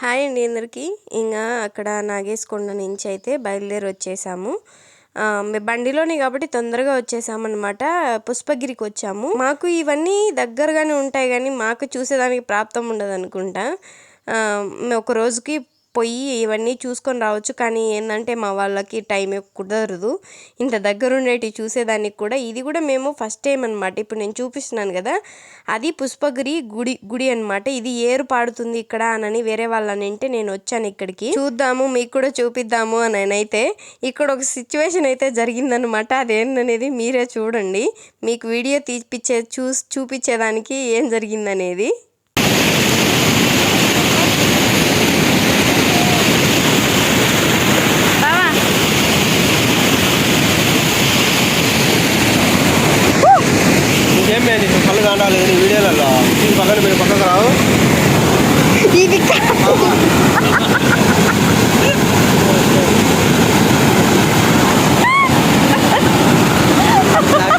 Hi అండి అందరికీ. ఇంకా అక్కడ నాగేశ్కొండ నుంచి అయితే బయలుదేరి వచ్చేసాము. బండిలోనే కాబట్టి తొందరగా వచ్చేసామన్నమాట. పుష్పగిరికి వచ్చాము. మాకు ఇవన్నీ దగ్గరగానే ఉంటాయి కానీ మాకు చూసేదానికి ప్రాప్తం ఉండదు అనుకుంటా మేము ఒక రోజుకి పోయి ఇవన్నీ చూసుకొని రావచ్చు. కానీ ఏంటంటే మా వాళ్ళకి టైం కుదరదు. ఇంత దగ్గర చూసేదానికి కూడా. ఇది కూడా మేము ఫస్ట్ టైం అనమాట ఇప్పుడు నేను చూపిస్తున్నాను కదా. అది పుష్పగిరి గుడి గుడి అనమాట ఇది ఏరు పాడుతుంది ఇక్కడ అని వేరే వాళ్ళని అంటే నేను వచ్చాను ఇక్కడికి. చూద్దాము మీకు కూడా చూపిద్దాము అని అయితే ఇక్కడ ఒక సిచ్యువేషన్ అయితే జరిగిందనమాట అదేంటనేది మీరే చూడండి. మీకు వీడియో తీపిచ్చే చూ చూపించేదానికి ఏం జరిగిందనేది ఇంకేం మేము నీకు కళ్ళు కాండాలి నీ వీడియోలలో ఈ పక్కన మీరు పక్కకు రావు. ఇది నాకు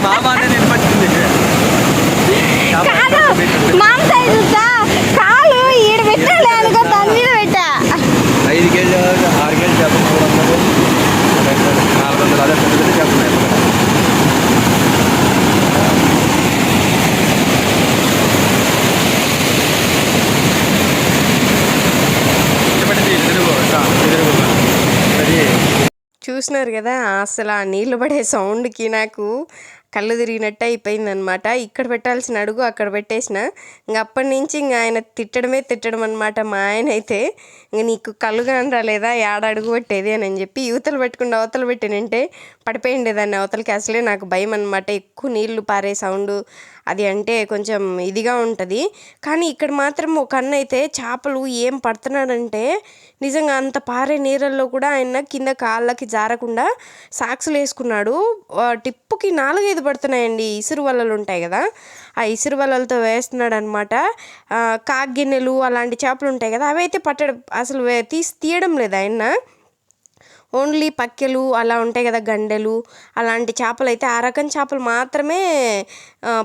బాబా అంటే నేను పట్టింది. మామ్ సైజు కాలు ఈడ పెట్టాలి అనుకో దాని మీద పెట్టా ఐదు కేజీ ఆరు కేజీ చేప మూడు వందలు నాలుగు వందలు అదే పెద్ద పెద్ద చేపలు అది చూస్తున్నారు కదా అసలు ఆ నీళ్ళు పడే సౌండ్కి నాకు కళ్ళు తిరిగినట్టు అయిపోయిందనమాట ఇక్కడ పెట్టాల్సిన అడుగు అక్కడ పెట్టేసిన. ఇంక అప్పటి నుంచి ఇంక ఆయన తిట్టడమే తిట్టడం అనమాట మా ఆయన అయితే. ఇంక నీకు కళ్ళు కాని రాలేదా ఏడ అడుగు పెట్టేది అని చెప్పి యువతలు పెట్టుకుంటే అవతలు పెట్టినంటే పడిపోయిండేదాన్ని అవతలకి అసలే నాకు భయం అనమాట ఎక్కువ నీళ్ళు పారే సౌండ్ అది అంటే కొంచెం ఇదిగా ఉంటుంది. కానీ ఇక్కడ మాత్రం ఒక అన్న అయితే చేపలు ఏం పడుతున్నాడంటే నిజంగా అంత పారే నీళ్ళల్లో కూడా ఆయన కింద కాళ్ళకి జారకుండా సాక్సులు వేసుకున్నాడు. టిప్పుకి నాలుగైదు పడుతున్నాయండి. ఇసురు వలలు ఉంటాయి కదా ఆ ఇసురు వలలతో వేస్తున్నాడు అనమాట కాగిన్నెలు అలాంటి చేపలు ఉంటాయి కదా అవి అయితే పట్టడం అసలు వే- తీసి తీయడం లేదు ఆయన. ఓన్లీ పక్కెలు అలా ఉంటాయి కదా గండెలు అలాంటి చేపలు అయితే ఆ రకం చేపలు మాత్రమే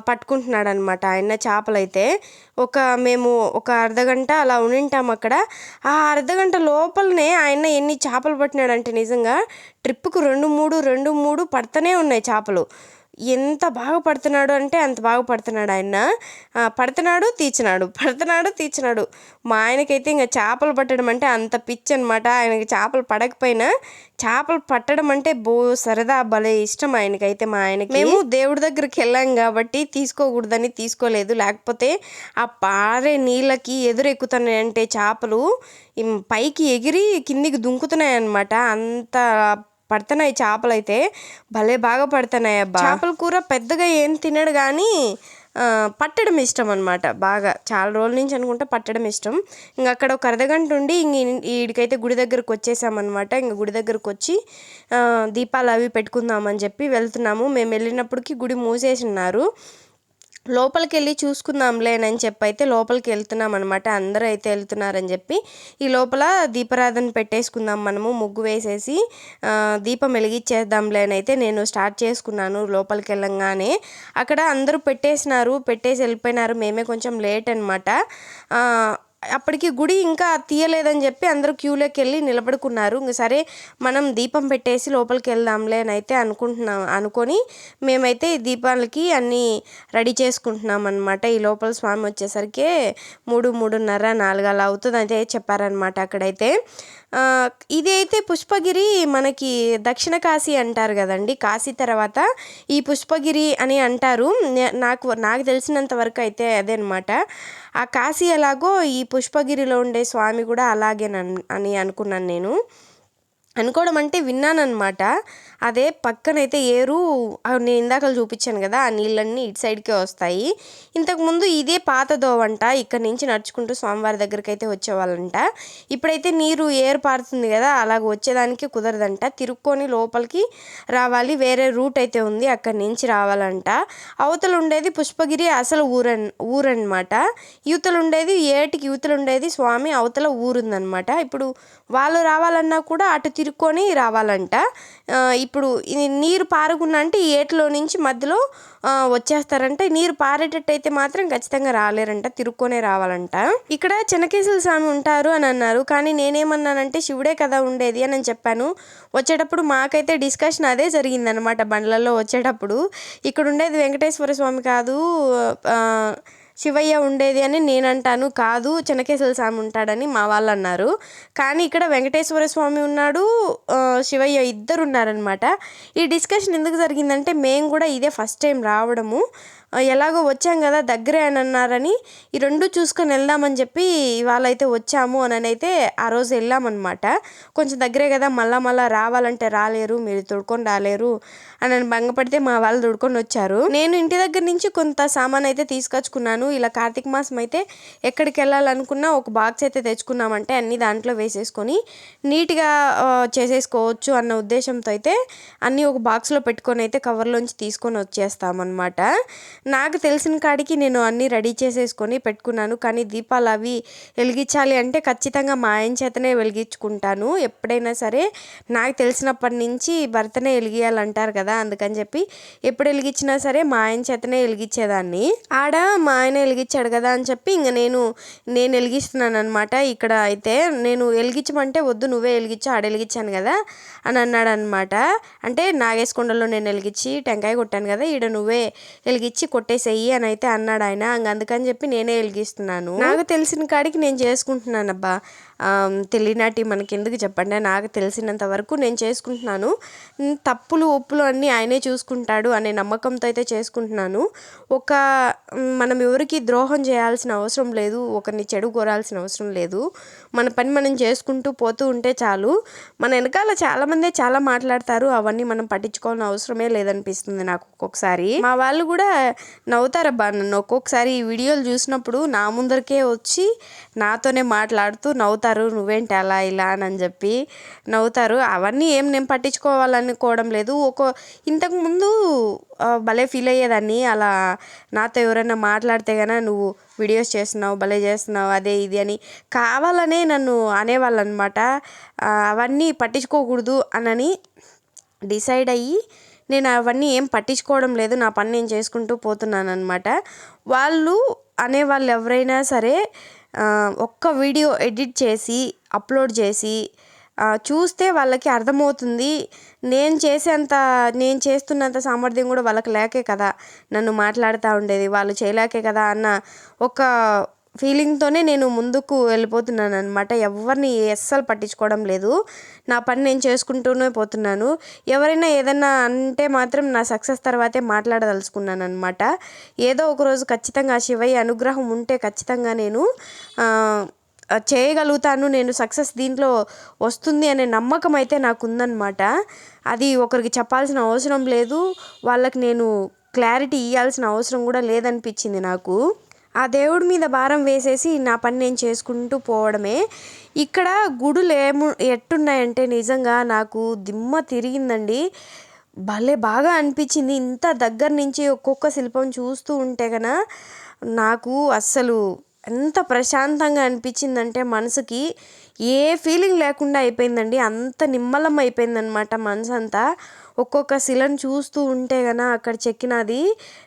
పట్టుకుంటున్నాడు అనమాట ఆయన చేపలు అయితే ఒక మేము ఒక అర్ధగంట అలా ఉండింటాం అక్కడ. ఆ అర్ధగంట లోపలనే ఆయన ఎన్ని చేపలు పట్టినాడంటే నిజంగా ట్రిప్పుకు రెండు మూడు రెండు మూడు పడుతూనే ఉన్నాయి చేపలు. ఎంత బాగా పడుతున్నాడు అంటే అంత బాగా పడుతున్నాడు ఆయన పడుతున్నాడు తీర్చినాడు. పడుతున్నాడు తీర్చినాడు. మా ఆయనకైతే ఇంకా చేపలు పట్టడం అంటే అంత పిచ్చి అనమాట ఆయనకి చేపలు పడకపోయినా చేపలు పట్టడం అంటే బో సరదా భలే ఇష్టం ఆయనకైతే మా ఆయనకి. మేము దేవుడి దగ్గరికి వెళ్ళాం కాబట్టి తీసుకోకూడదని తీసుకోలేదు. లేకపోతే ఆ పారే నీళ్ళకి ఎదురెక్కుతున్నాయంటే చేపలు పైకి ఎగిరి కిందికి దుంకుతున్నాయి అనమాట అంత పడుతున్నాయి చేపలు అయితే భలే బాగా పడుతున్నాయి అబ్బా. చేపల కూర పెద్దగా ఏం తినడు కానీ పట్టడం ఇష్టం అనమాట బాగా. చాలా రోజుల నుంచి అనుకుంటే పట్టడం ఇష్టం. ఇంక అక్కడ ఒక అర్ధగంట ఉండి ఇంక వీడికైతే గుడి దగ్గరకు వచ్చేసామన్నమాట. ఇంక గుడి దగ్గరకు వచ్చి దీపాలు అవి పెట్టుకుందామని చెప్పి వెళ్తున్నాము. మేము వెళ్ళినప్పటికీ గుడి మూసేసి ఉన్నారు లోపలికి వెళ్ళి చూసుకుందాంలేనని చెప్పి అయితే లోపలికి వెళ్తున్నాం అనమాట అందరూ అయితే వెళ్తున్నారని చెప్పి ఈ లోపల దీపారాధన పెట్టేసుకుందాం మనము. ముగ్గు వేసేసి దీపం వెలిగించేద్దాంలేని అయితే నేను స్టార్ట్ చేసుకున్నాను లోపలికి వెళ్ళంగానే అక్కడ అందరూ పెట్టేసినారు పెట్టేసి వెళ్ళిపోయినారు. మేమే కొంచెం లేట్ అనమాట అప్పటికి గుడి ఇంకా తీయలేదని చెప్పి అందరూ క్యూలోకి వెళ్ళి నిలబడుకున్నారు. ఇంక సరే మనం దీపం పెట్టేసి లోపలికి వెళ్దాంలే అని అయితే అనుకుంటున్నాం అనుకొని మేమైతే ఈ దీపాలకి అన్నీ రెడీ చేసుకుంటున్నాం అనమాట ఈ లోపల స్వామి వచ్చేసరికి మూడు మూడున్నర నాలుగు అలా అవుతుంది అయితే చెప్పారనమాట అక్కడైతే. ఇది అయితే పుష్పగిరి మనకి దక్షిణ కాశీ అంటారు కదండి. కాశీ తర్వాత ఈ పుష్పగిరి అని అంటారు. నాకు నాకు తెలిసినంత వరకు అయితే అదే అనమాట ఆ కాశీ ఎలాగో ఈ పుష్పగిరిలో ఉండే స్వామి కూడా అలాగే అని అనుకున్నాను నేను. అనుకోవడం అంటే విన్నానమాట అదే పక్కనైతే ఏరు నేను ఇందాక చూపించాను కదా ఆ నీళ్ళన్నీ ఇటు సైడ్కే వస్తాయి. ఇంతకుముందు ఇదే పాత దోవంట ఇక్కడ నుంచి నడుచుకుంటూ స్వామివారి దగ్గరికి అయితే వచ్చేవాళ్ళంట. ఇప్పుడైతే నీరు ఏరు పారుతుంది కదా అలాగ వచ్చేదానికి కుదరదంట. తిరుక్కొని లోపలికి రావాలి వేరే రూట్ అయితే ఉంది అక్కడి నుంచి రావాలంట. అవతలు ఉండేది పుష్పగిరి అసలు ఊరన్ ఊరన్నమాట. యువతలు ఉండేది ఏటికి యువతలు ఉండేది స్వామి అవతల ఊరుందనమాట ఇప్పుడు వాళ్ళు రావాలన్నా కూడా అటు తిరుక్కొని రావాలంట. ఇప్పుడు ఇది నీరు పారకుండా అంటే ఈ ఏట్లో నుంచి మధ్యలో వచ్చేస్తారంట. నీరు పారేటట్టయితే మాత్రం ఖచ్చితంగా రాలేరంట తిరుక్కొనే రావాలంట. ఇక్కడ చెనకేశ్వర స్వామి ఉంటారు అని అన్నారు. కానీ నేనేమన్నానంటే శివుడే కదా ఉండేది అని నేను చెప్పాను. వచ్చేటప్పుడు మాకైతే డిస్కషన్ అదే జరిగిందనమాట బండ్లలో వచ్చేటప్పుడు. ఇక్కడ ఉండేది వెంకటేశ్వర స్వామి కాదు శివయ్య ఉండేది అని నేను అంటాను కాదు చెనకేశ్వర స్వామి ఉంటాడని మా వాళ్ళు అన్నారు కానీ ఇక్కడ వెంకటేశ్వర స్వామి ఉన్నాడు శివయ్య ఇద్దరు ఉన్నారనమాట ఈ డిస్కషన్ ఎందుకు జరిగిందంటే మేము కూడా ఇదే ఫస్ట్ టైం రావడము. ఎలాగో వచ్చాం కదా దగ్గరే అని అన్నారని ఈ రెండు చూసుకొని వెళ్దామని చెప్పి ఇవాళ అయితే వచ్చాము అని అయితే ఆ రోజు వెళ్ళామన్నమాట. కొంచెం దగ్గరే కదా మళ్ళా మళ్ళా రావాలంటే రాలేరు మీరు తుడుకొని రాలేరు అని నన్ను భంగపడితే మా వాళ్ళు తుడుకొని వచ్చారు. నేను ఇంటి దగ్గర నుంచి కొంత సామాన్ అయితే తీసుకొచ్చుకున్నాను. ఇలా కార్తీక మాసం అయితే ఎక్కడికి వెళ్ళాలనుకున్నా ఒక బాక్స్ అయితే తెచ్చుకున్నామంటే అన్ని దాంట్లో వేసేసుకొని నీట్గా చేసేసుకోవచ్చు అన్న ఉద్దేశంతో అయితే అన్నీ ఒక బాక్స్లో పెట్టుకొని అయితే కవర్లోంచి తీసుకొని వచ్చేస్తామన్నమాట. నాకు తెలిసిన కాడికి నేను అన్నీ రెడీ చేసేసుకొని పెట్టుకున్నాను. కానీ దీపాలు అవి వెలిగించాలి అంటే ఖచ్చితంగా మా ఆయన చేతనే వెలిగించుకుంటాను. ఎప్పుడైనా సరే నాకు తెలిసినప్పటి నుంచి భర్తనే వెలిగియాలంటారు కదా అందుకని చెప్పి ఎప్పుడు వెలిగించినా సరే మా ఆయన చేతనే వెలిగించేదాన్ని. ఆడ మా ఆయన వెలిగించాడు కదా అని చెప్పి ఇంక నేను నేను వెలిగిస్తున్నాను అనమాట ఇక్కడ అయితే నేను వెలిగించమంటే వద్దు నువ్వే వెలిగించు ఆడ వెలిగించాను కదా అని అన్నాడు అనమాట అంటే నాగేసుకొండలో నేను వెలిగించి టెంకాయ కొట్టాను కదా ఈడ నువ్వే వెలిగించి కొట్టేసేయి అని అయితే అన్నాడు ఆయన అందుకని చెప్పి నేనే వెలిగిస్తున్నాను. నాకు తెలిసిన కాడికి నేను చేసుకుంటున్నాను అబ్బా తెలియనాటి మనకి ఎందుకు చెప్పండి నాకు తెలిసినంత వరకు నేను చేసుకుంటున్నాను. తప్పులు ఒప్పులు అన్నీ ఆయనే చూసుకుంటాడు అనే నమ్మకంతో అయితే చేసుకుంటున్నాను. ఒక మనం ఎవరికి ద్రోహం చేయాల్సిన అవసరం లేదు ఒకరిని చెడు కోరాల్సిన అవసరం లేదు. మన పని మనం చేసుకుంటూ పోతూ ఉంటే చాలు. మన వెనకాల చాలామందే చాలా మాట్లాడతారు అవన్నీ మనం పట్టించుకోవాల్సిన అవసరమే లేదనిపిస్తుంది నాకు ఒక్కొక్కసారి. మా వాళ్ళు కూడా నవ్వుతారబ్బా నన్ను ఒక్కొక్కసారి ఈ వీడియోలు చూసినప్పుడు నా ముందరికే వచ్చి నాతోనే మాట్లాడుతూ నవ్వుతారు. నువ్వేంటి అలా ఇలా అని చెప్పి నవ్వుతారు. అవన్నీ ఏం నేను పట్టించుకోవాలనుకోవడం లేదు. ఒక ఇంతకుముందు భలే ఫీల్ అయ్యేదాన్ని. అలా నాతో ఎవరైనా మాట్లాడితే కన్నా నువ్వు వీడియోస్ చేస్తున్నావు భలే చేస్తున్నావు అదే ఇది అని కావాలనే నన్ను అనేవాళ్ళు అనమాట అవన్నీ పట్టించుకోకూడదు అనని డిసైడ్ అయ్యి నేను అవన్నీ ఏం పట్టించుకోవడం లేదు. నా పని నేను చేసుకుంటూ పోతున్నాను అనమాట వాళ్ళు అనేవాళ్ళు ఎవరైనా సరే ఒక్క వీడియో ఎడిట్ చేసి అప్లోడ్ చేసి చూస్తే వాళ్ళకి అర్థమవుతుంది. నేను చేసేంత నేను చేస్తున్నంత సామర్థ్యం కూడా వాళ్ళకి లేకే కదా. నన్ను మాట్లాడుతూ ఉండేది వాళ్ళు చేయలేకే కదా అన్న ఒక ఫీలింగ్తోనే నేను ముందుకు వెళ్ళిపోతున్నాను అనమాట ఎవరిని అస్సలు పట్టించుకోవడం లేదు. నా పని నేను చేసుకుంటూనే పోతున్నాను. ఎవరైనా ఏదైనా అంటే మాత్రం నా సక్సెస్ తర్వాతే మాట్లాడదలుచుకున్నాను అనమాట ఏదో ఒక రోజు ఖచ్చితంగా ఆ శివయ్య అనుగ్రహం ఉంటే ఖచ్చితంగా నేను చేయగలుగుతాను. నేను సక్సెస్ దీంట్లో వస్తుంది అనే నమ్మకం అయితే నాకు ఉందన్నమాట అది ఒకరికి చెప్పాల్సిన అవసరం లేదు. వాళ్ళకి నేను క్లారిటీ ఇవ్వాల్సిన అవసరం కూడా లేదనిపించింది నాకు. ఆ దేవుడి మీద భారం వేసేసి నా పని నేను చేసుకుంటూ పోవడమే. ఇక్కడ గుడులు ఏము ఎట్టున్నాయంటే నిజంగా నాకు దిమ్మ తిరిగిందండి. భలే బాగా అనిపించింది. ఇంత దగ్గర నుంచి ఒక్కొక్క శిల్పం చూస్తూ ఉంటే కన నాకు అస్సలు ఎంత ప్రశాంతంగా అనిపించిందంటే మనసుకి ఏ ఫీలింగ్ లేకుండా అయిపోయిందండి. అంత నిమ్మలం అయిపోయిందనమాట మనసు అంతా ఒక్కొక్క శిలను చూస్తూ ఉంటే గన అక్కడ చెక్కినది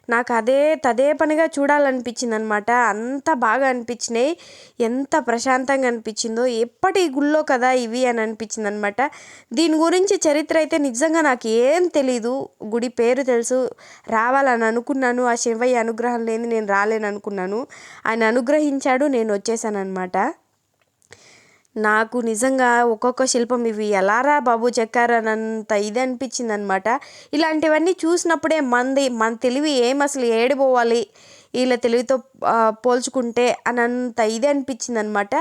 నాకు అదే తదే పనిగా చూడాలనిపించింది అనమాట అంత బాగా అనిపించినాయి. ఎంత ప్రశాంతంగా అనిపించిందో. ఎప్పటి గుళ్ళో కదా ఇవి అని అనిపించింది అనమాట దీని గురించి చరిత్ర అయితే నిజంగా నాకు ఏం తెలీదు. గుడి పేరు తెలుసు. రావాలని అనుకున్నాను. ఆ శివయ్య అనుగ్రహం లేని నేను రాలేను అనుకున్నాను ఆయన అనుగ్రహించాడు. నేను వచ్చేసాను అనమాట నాకు నిజంగా ఒక్కొక్క శిల్పం ఇవి ఎలారా బాబు చెక్కారనంత ఇది అనిపించింది అనమాట ఇలాంటివన్నీ చూసినప్పుడే మంది మన తెలివి ఏం అసలు ఏడిపోవాలి? వీళ్ళ తెలివితో పోల్చుకుంటే అనంత ఇది అనిపించింది అనమాట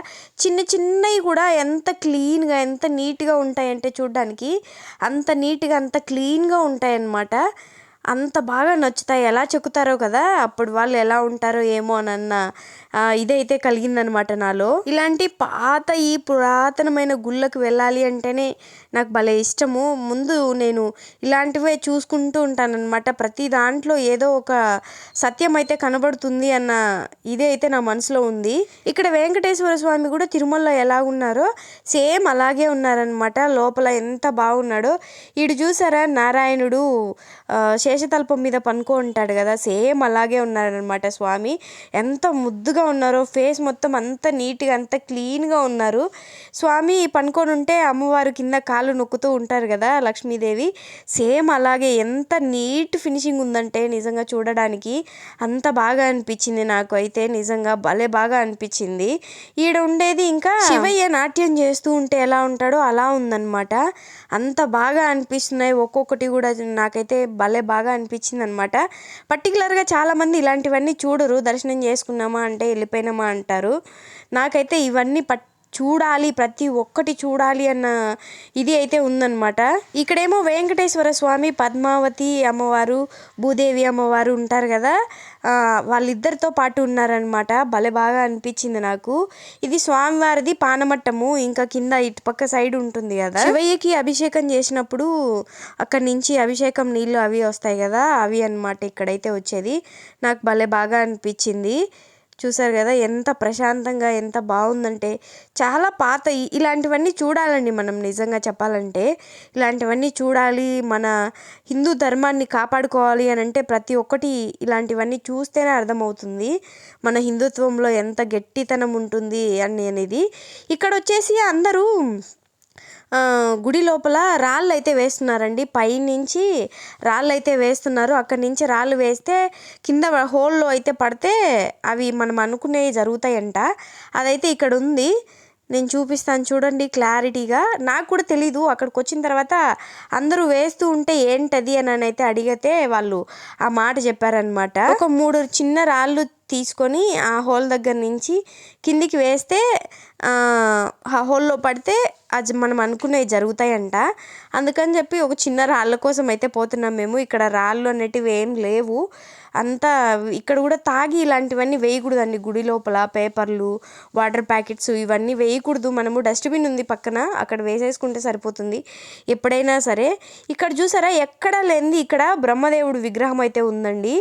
చిన్న చిన్నవి కూడా ఎంత క్లీన్గా ఎంత నీట్గా ఉంటాయంటే చూడడానికి అంత నీట్గా అంత క్లీన్గా ఉంటాయన్నమాట. అంత బాగా నచ్చుతాయి. ఎలా చెక్కుతారో కదా అప్పుడు వాళ్ళు ఎలా ఉంటారో ఏమో అని అన్న ఇదైతే కలిగిందనమాట నాలో. ఇలాంటి పాత ఈ పురాతనమైన గుళ్ళకు వెళ్ళాలి అంటేనే నాకు భలే ఇష్టము. ముందు నేను ఇలాంటివే చూసుకుంటూ ఉంటానన్నమాట. ప్రతి దాంట్లో ఏదో ఒక సత్యం అయితే కనబడుతుంది అన్న ఇదే అయితే నా మనసులో ఉంది. ఇక్కడ వెంకటేశ్వర స్వామి కూడా తిరుమలలో ఎలా ఉన్నారో సేమ్ అలాగే ఉన్నారనమాట లోపల ఎంత బాగున్నాడో. ఈడు చూసారా నారాయణుడు శేషతల్పం మీద పనుకో ఉంటాడు కదా. సేమ్ అలాగే ఉన్నారనమాట స్వామి. ఎంత ముద్దుగా ఉన్నారో ఫేస్ మొత్తం అంత నీట్గా అంత క్లీన్గా ఉన్నారు. స్వామి పనుకొని ఉంటే అమ్మవారు కింద కాళ్ళు నొక్కుతూ ఉంటారు కదా లక్ష్మీదేవి. సేమ్ అలాగే ఎంత నీట్ ఫినిషింగ్ ఉందంటే నిజంగా చూడడానికి అంత బాగా అనిపించింది నాకు అయితే. నిజంగా భలే బాగా అనిపించింది. ఈడ ఉండేది ఇంకా శివయ్య నాట్యం చేస్తూ ఉంటే ఎలా ఉంటాడో అలా ఉందన్నమాట. అంత బాగా అనిపిస్తున్నాయి ఒక్కొక్కటి కూడా. నాకైతే భలే బాగా అనిపించింది అనమాట పర్టికులర్గా చాలామంది ఇలాంటివన్నీ చూడరు. దర్శనం చేసుకున్నామా అంటే వెళ్ళిపోయినామా అంటారు. నాకైతే ఇవన్నీ పట్ చూడాలి ప్రతి ఒక్కటి చూడాలి అన్న ఇది అయితే ఉందన్నమాట. ఇక్కడేమో వెంకటేశ్వర స్వామి పద్మావతి అమ్మవారు భూదేవి అమ్మవారు ఉంటారు కదా. వాళ్ళిద్దరితో పాటు ఉన్నారనమాట భలే బాగా అనిపించింది నాకు. ఇది స్వామివారిది పానమట్టము. ఇంకా కింద ఇటుపక్క సైడ్ ఉంటుంది కదా. శివయ్యకి అభిషేకం చేసినప్పుడు అక్కడి నుంచి అభిషేకం నీళ్ళు అవి వస్తాయి కదా అవి అన్నమాట ఇక్కడైతే వచ్చేది. నాకు భలే బాగా అనిపించింది. చూసారు కదా ఎంత ప్రశాంతంగా ఎంత బాగుందంటే చాలా పాత ఇలాంటివన్నీ చూడాలండి మనం నిజంగా చెప్పాలంటే. ఇలాంటివన్నీ చూడాలి మన హిందూ ధర్మాన్ని కాపాడుకోవాలి అని అంటే ప్రతి ఒక్కటి ఇలాంటివన్నీ చూస్తేనే అర్థమవుతుంది. మన హిందుత్వంలో ఎంత గట్టితనం ఉంటుంది అని అనేది. ఇక్కడ వచ్చేసి అందరూ గుడి లోపల రాళ్ళు అయితే వేస్తున్నారండి. పైనుంచి రాళ్ళు అయితే వేస్తున్నారు. అక్కడి నుంచి రాళ్ళు వేస్తే కింద హోల్లో అయితే పడితే అవి మనం అనుకునేవి జరుగుతాయంట. అదైతే ఇక్కడ ఉంది. నేను చూపిస్తాను చూడండి క్లారిటీగా. నాకు కూడా తెలీదు. అక్కడికి వచ్చిన తర్వాత అందరూ వేస్తూ ఉంటే ఏంటది అని అయితే అడిగితే వాళ్ళు ఆ మాట చెప్పారనమాట ఒక మూడు చిన్న రాళ్ళు తీసుకొని ఆ హోల్ దగ్గర నుంచి కిందికి వేస్తే ఆ హోల్లో పడితే అది మనం అనుకునేవి జరుగుతాయంట. అందుకని చెప్పి ఒక చిన్న రాళ్ళ కోసం అయితే పోతున్నాం మేము. ఇక్కడ రాళ్ళు అనేటివి ఏం లేవు. అంతా ఇక్కడ కూడా తాగి ఇలాంటివన్నీ వేయకూడదండి. గుడి లోపల పేపర్లు వాటర్ ప్యాకెట్స్ ఇవన్నీ వేయకూడదు. మనము డస్ట్బిన్ ఉంది పక్కన అక్కడ వేసేసుకుంటే సరిపోతుంది. ఎప్పుడైనా సరే ఇక్కడ చూసారా ఎక్కడ లేనిది ఇక్కడ బ్రహ్మదేవుడు విగ్రహం అయితే ఉందండి.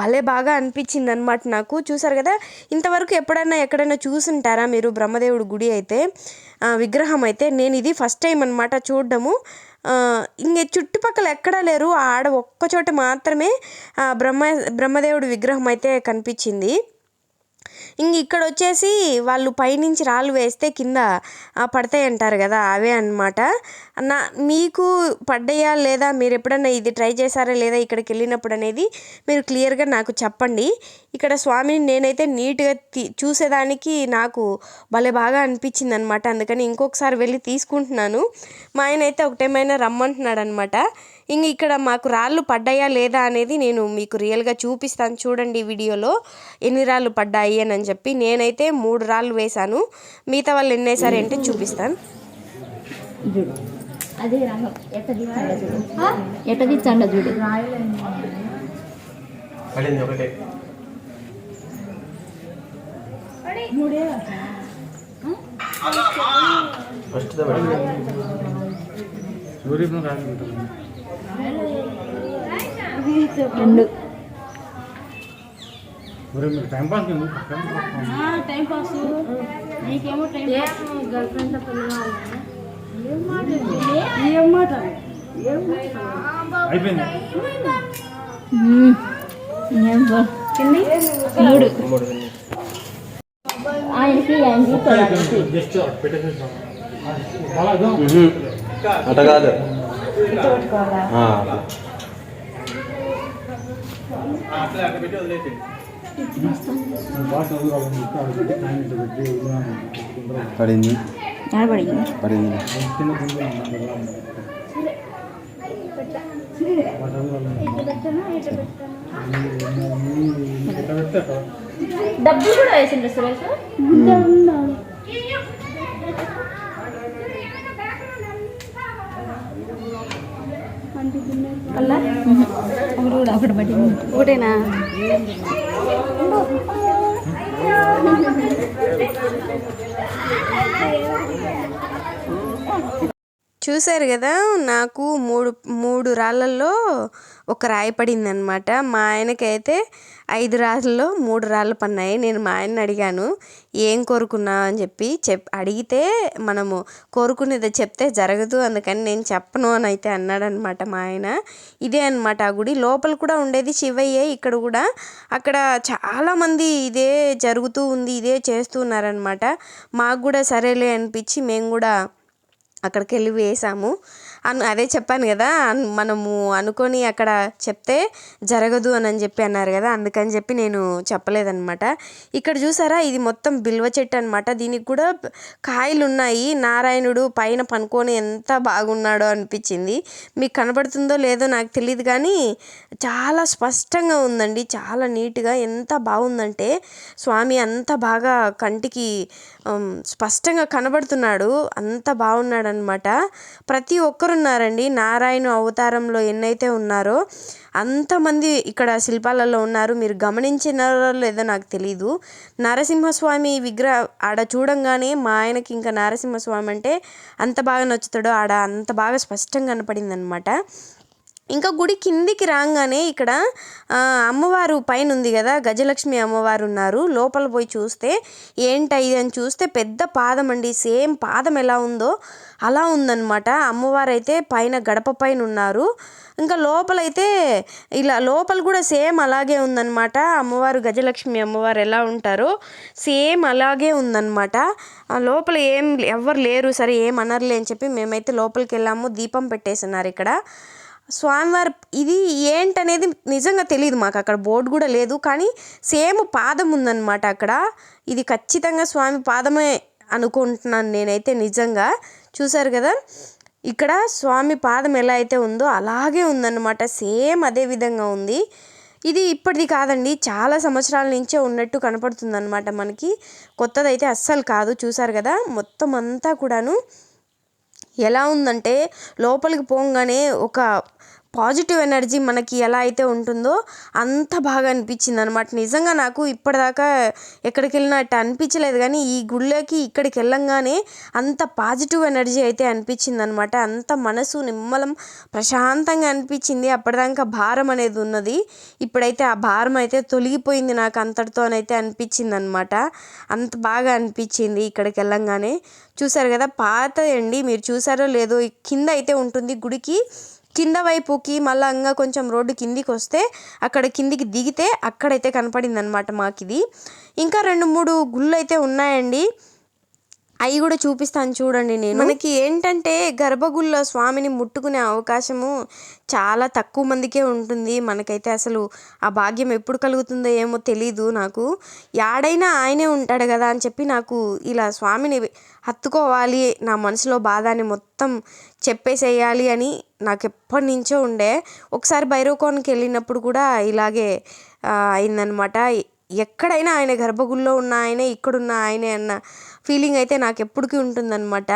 భలే బాగా అనిపించింది అనమాట నాకు. చూసారు కదా ఇంతవరకు ఎప్పుడైనా ఎక్కడైనా చూసుంటారా మీరు బ్రహ్మదేవుడు గుడి అయితే? విగ్రహం అయితే నేను ఇది ఫస్ట్ టైం అనమాట చూడడము. ఇంక చుట్టుపక్కల ఎక్కడా లేరు. ఆడ ఒక్క చోట మాత్రమే బ్రహ్మ బ్రహ్మదేవుడి విగ్రహం అయితే కనిపించింది. ఇంక ఇక్కడ వచ్చేసి వాళ్ళు పైనుంచి రాళ్ళు వేస్తే కింద పడతాయి అంటారు కదా అవే అన్నమాట. నా మీకు పడ్డాయా లేదా మీరు ఎప్పుడన్నా ఇది ట్రై చేశారా లేదా ఇక్కడికి వెళ్ళినప్పుడు అనేది మీరు క్లియర్గా నాకు చెప్పండి. ఇక్కడ స్వామిని నేనైతే నీట్గా తీ చూసేదానికి నాకు భలే బాగా అనిపించింది అనమాట అందుకని ఇంకొకసారి వెళ్ళి తీసుకుంటున్నాను. మా ఆయన అయితే ఒకటేమైనా రమ్మంటున్నాడు అనమాట ఇంక ఇక్కడ మాకు రాళ్ళు పడ్డాయా లేదా అనేది నేను మీకు రియల్గా చూపిస్తాను చూడండి ఈ వీడియోలో. ఎన్ని రాళ్ళు పడ్డాయి అని అని చెప్పి నేనైతే మూడు రాళ్ళు వేశాను. మిగతా వాళ్ళు ఎన్ని వేసారు అంటే చూపిస్తాను. అదే రంగం ఎట్ట చూడు. ఫస్ట్ రెండు. టైం పాస్ టైం పాస్ నీకేమో టైం పాస్. గర్ల్ ఫ్రెండ్ ఏం మాట అయిపోయింది. మూడు. ఆయనకి ఆయనకి. అట కాదు. ఆ, బాగా చదువుకోవాలని చెప్పి ఆడ పెట్టి టైం ఇట్లా పెట్టి వదిలేయాలి. పెట్టుకుంటారు. పడింది నిలబడింది పడింది చిన్న గుండె ఉంది, అందులో ఉంది. బాగా చదువుకోవాలని. ఎట్లా పెడితే అట్లా. డబ్బులు కూడా వేసిండ్రు సురేష్ ఒకటి కూడా ఒకటేనా? చూశారు కదా నాకు మూడు మూడు రాళ్ళల్లో ఒక రాయి పడింది అనమాట మా ఆయనకైతే ఐదు రాళ్ళలో మూడు రాళ్ళు పన్నాయి. నేను మా ఆయన్ని అడిగాను ఏం కోరుకున్నా అని చెప్పి చెప్ అడిగితే మనము కోరుకునేది చెప్తే జరగదు అందుకని నేను చెప్పను అని అయితే అన్నాడనమాట మా ఆయన. ఇదే అనమాట ఆ గుడి. లోపల కూడా ఉండేది శివయ్యే ఇక్కడ కూడా. అక్కడ చాలామంది ఇదే జరుగుతూ ఉంది ఇదే చేస్తున్నారనమాట మాకు కూడా సరేలే అనిపించి మేము కూడా అక్కడికి వెళ్ళి వేసాము. అను అదే చెప్పాను కదా మనము అనుకొని అక్కడ చెప్తే జరగదు అని చెప్పి అన్నారు కదా అందుకని చెప్పి నేను చెప్పలేదన్నమాట. ఇక్కడ చూసారా ఇది మొత్తం బిల్వ చెట్టు అనమాట దీనికి కూడా కాయలు ఉన్నాయి నారాయణుడు పైన పనుకొని ఎంత బాగున్నాడో అనిపించింది. మీకు కనబడుతుందో లేదో నాకు తెలియదు కానీ చాలా స్పష్టంగా ఉందండి. చాలా నీట్గా ఎంత బాగుందంటే స్వామి అంత బాగా కంటికి స్పష్టంగా కనబడుతున్నాడు. అంత బాగున్నాడు అనమాట ప్రతి ఉన్నారండి నారాయణ అవతారంలో ఎన్నైతే ఉన్నారో అంతమంది ఇక్కడ శిల్పాలలో ఉన్నారు. మీరు గమనించినారో లేదో నాకు తెలీదు. నరసింహస్వామి విగ్రహ ఆడ చూడంగానే మా ఆయనకి ఇంకా నరసింహస్వామి అంటే అంత బాగా నచ్చుతాడో ఆడ అంత బాగా స్పష్టంగా కనపడింది అనమాట ఇంకా గుడి కిందికి రాగానే ఇక్కడ అమ్మవారు పైన ఉంది కదా గజలక్ష్మి అమ్మవారు ఉన్నారు. లోపల పోయి చూస్తే ఏంట ఇది అని చూస్తే పెద్ద పాదం అండి సేమ్ పాదం ఎలా ఉందో అలా ఉందన్నమాట. అమ్మవారు అయితే పైన గడప పైన ఉన్నారు ఇంకా లోపలైతే ఇలా లోపల కూడా సేమ్ అలాగే ఉందన్నమాట. అమ్మవారు గజలక్ష్మి అమ్మవారు ఎలా ఉంటారో సేమ్ అలాగే ఉందన్నమాట. లోపల ఏం ఎవ్వరు లేరు. సరే ఏం అనర్లే అని చెప్పి మేమైతే లోపలికి వెళ్ళాము దీపం పెట్టేసినారు ఇక్కడ. స్వామివారి ఇది ఏంటనేది నిజంగా తెలియదు మాకు. అక్కడ బోర్డు కూడా లేదు. కానీ సేమ్ పాదం ఉందన్నమాట అక్కడ. ఇది ఖచ్చితంగా స్వామి పాదమే అనుకుంటున్నాను నేనైతే నిజంగా. చూసారు కదా? ఇక్కడ స్వామి పాదం ఎలా అయితే ఉందో అలాగే ఉందన్నమాట. సేమ్ అదే విధంగా ఉంది. ఇది ఇప్పటిది కాదండి. చాలా సంవత్సరాల నుంచే ఉన్నట్టు కనపడుతుంది అనమాట మనకి. కొత్తదైతే అస్సలు కాదు. చూసారు కదా? మొత్తం అంతా కూడాను ఎలా ఉందంటే లోపలికి పోగానే ఒక పాజిటివ్ ఎనర్జీ మనకి ఎలా అయితే ఉంటుందో అంత బాగా అనిపించింది అనమాట నిజంగా నాకు ఇప్పటిదాకా ఎక్కడికి వెళ్ళినా అట్ట అనిపించలేదు కానీ ఈ గుళ్ళోకి ఇక్కడికి వెళ్ళంగానే అంత పాజిటివ్ ఎనర్జీ అయితే అనిపించింది అనమాట అంత మనసు నిమ్మలం ప్రశాంతంగా అనిపించింది. అప్పటిదాకా భారం అనేది ఉన్నది. ఇప్పుడైతే ఆ భారం అయితే తొలగిపోయింది నాకు అంతటితోనైతే అనిపించింది అనమాట అంత బాగా అనిపించింది ఇక్కడికి వెళ్ళంగానే. చూసారు కదా పాత అండి. మీరు చూసారో లేదో కింద అయితే ఉంటుంది గుడికి. కింద వైపుకి మళ్ళీ ఇంకా కొంచెం రోడ్డు కిందికి వస్తే అక్కడ కిందికి దిగితే అక్కడైతే కనపడింది అనమాట మాకు ఇది ఇంకా రెండు మూడు గుళ్ళు అయితే ఉన్నాయండి. అవి కూడా చూపిస్తాను చూడండి నేను. మనకి ఏంటంటే గర్భగుడిలో స్వామిని ముట్టుకునే అవకాశము చాలా తక్కువ మందికే ఉంటుంది. మనకైతే అసలు ఆ భాగ్యం ఎప్పుడు కలుగుతుందో ఏమో తెలీదు నాకు. యాడైనా ఆయనే ఉంటాడు కదా అని చెప్పి నాకు ఇలా స్వామిని హత్తుకోవాలి నా మనసులో బాధని మొత్తం చెప్పేసేయాలి అని నాకు ఎప్పటి నుంచో ఉండే. ఒకసారి భైరవకోనకి వెళ్ళినప్పుడు కూడా ఇలాగే అయిందనమాట ఎక్కడైనా ఆయన గర్భగుడిలో ఉన్న ఆయనే ఇక్కడున్న ఆయనే అన్న ఫీలింగ్ అయితే నాకు ఎప్పటికీ ఉంటుందన్నమాట.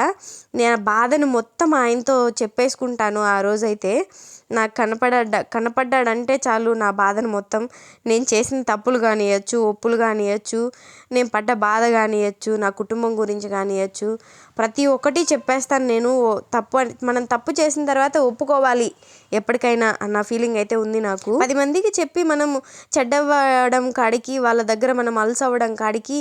నేను ఆ బాధను మొత్తం ఆయనతో చెప్పేసుకుంటాను ఆ రోజైతే. నాకు కనపడ కనపడ్డాడంటే చాలు నా బాధను మొత్తం నేను చేసిన తప్పులు కానియచ్చు ఒప్పులు కానియచ్చు నేను పడ్డ బాధ కానియచ్చు నా కుటుంబం గురించి కానియచ్చు. ప్రతి ఒక్కటి చెప్పేస్తాను నేను. ఓ- తప్పు అని- మనం తప్పు చేసిన తర్వాత ఒప్పుకోవాలి. ఎప్పటికైనా అన్న ఫీలింగ్ అయితే ఉంది నాకు. పది మందికి చెప్పి మనం చెడ్డవ్వడం కాడికి వాళ్ళ దగ్గర మనం అలసవ్వడం కాడికి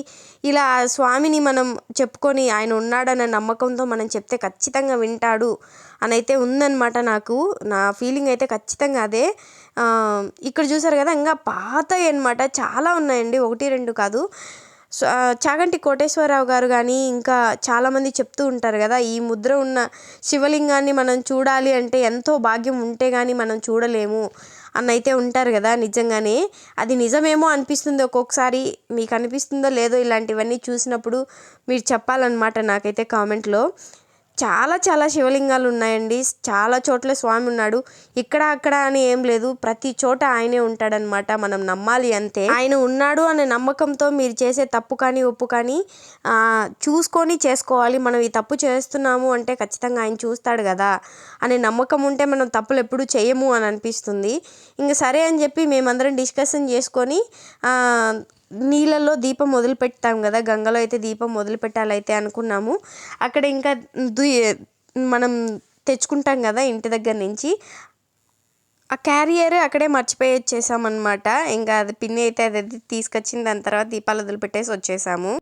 ఇలా స్వామిని మనం చెప్పుకొని ఆయన ఉన్నాడనే నమ్మకంతో మనం చెప్తే ఖచ్చితంగా వింటాడు అని అయితే ఉందన్నమాట నాకు. నా ఫీలింగ్ అయితే ఖచ్చితంగా అదే. ఇక్కడ చూసారు కదా ఇంకా పాతవి అనమాట చాలా ఉన్నాయండి. ఒకటి రెండు కాదు. చాగంటి కోటేశ్వరరావు గారు కానీ ఇంకా చాలామంది చెప్తూ ఉంటారు కదా ఈ ముద్ర ఉన్న శివలింగాన్ని మనం చూడాలి అంటే ఎంతో భాగ్యం ఉంటే కానీ మనం చూడలేము అన్నైతే ఉంటారు కదా నిజంగానే. అది నిజమేమో అనిపిస్తుంది ఒక్కొక్కసారి. మీకు అనిపిస్తుందో లేదో ఇలాంటివన్నీ చూసినప్పుడు మీరు చెప్పాలన్నమాట నాకైతే కామెంట్లో. చాలా చాలా శివలింగాలు ఉన్నాయండి. చాలా చోట్ల స్వామి ఉన్నాడు. ఇక్కడ అక్కడ అని ఏం లేదు. ప్రతి చోట ఆయనే ఉంటాడనమాట. మనం నమ్మాలి అంతే. ఆయన ఉన్నాడు అనే నమ్మకంతో మీరు చేసే తప్పు కానీ ఒప్పు కానీ చూసుకొని చేసుకోవాలి. మనం ఈ తప్పు చేస్తున్నాము అంటే ఖచ్చితంగా ఆయన చూస్తాడు కదా అనే నమ్మకం ఉంటే మనం తప్పులు ఎప్పుడు చేయము అని అనిపిస్తుంది. ఇంక సరే అని చెప్పి మేమందరం డిస్కషన్ చేసుకొని నీళ్ళల్లో దీపం మొదలు పెడతాం కదా గంగలో అయితే దీపం మొదలు పెట్టాలైతే అనుకున్నాము. అక్కడ ఇంకా మనం తెచ్చుకుంటాం కదా ఇంటి దగ్గర నుంచి. ఆ క్యారియర్ అక్కడే మర్చిపోయి వచ్చేసామన్నమాట ఇంకా అది పిన్ని అయితే అది తీసుకొచ్చింది దాని తర్వాత దీపాలు వదిలిపెట్టేసి వచ్చేసాము.